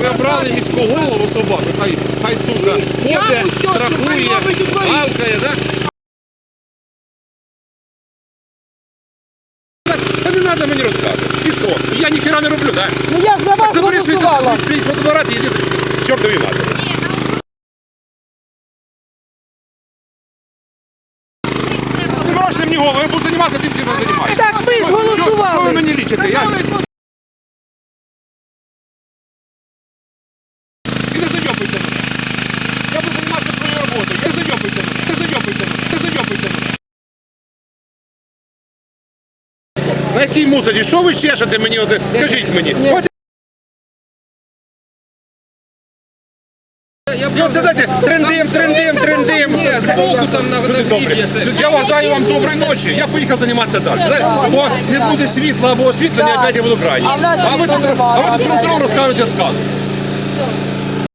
Ви обрали міського голову собаку, хай, хай сука ходить, що страхує, гавкає. Так, Та не треба мені розказувати. І що? Я ніхера не роблю, так? Ну я ж за вас Забери свій, голосувала. свій, свій фотоапарат і йди к чортовій матері. Ти можеш мені голову, я буду займатися тим, чим я займаюся. Так ви ж Що ви голосували. мені лічите? Я... І не зайобуйте мене. Я буду займатися своєю роботою. Не зайобуйте мене. Не зайобуйте мене. Не зайобуйте мене. На якій музиці? Що ви чешете мені? Оце? Кажіть мені. І оце дайте трендим, трендим, трендим. Я вважаю вам доброї ночі. Я поїхав займатися далі. Бо не буде світла або освітлення, опять я буду крайній. А ви тут, світла а ви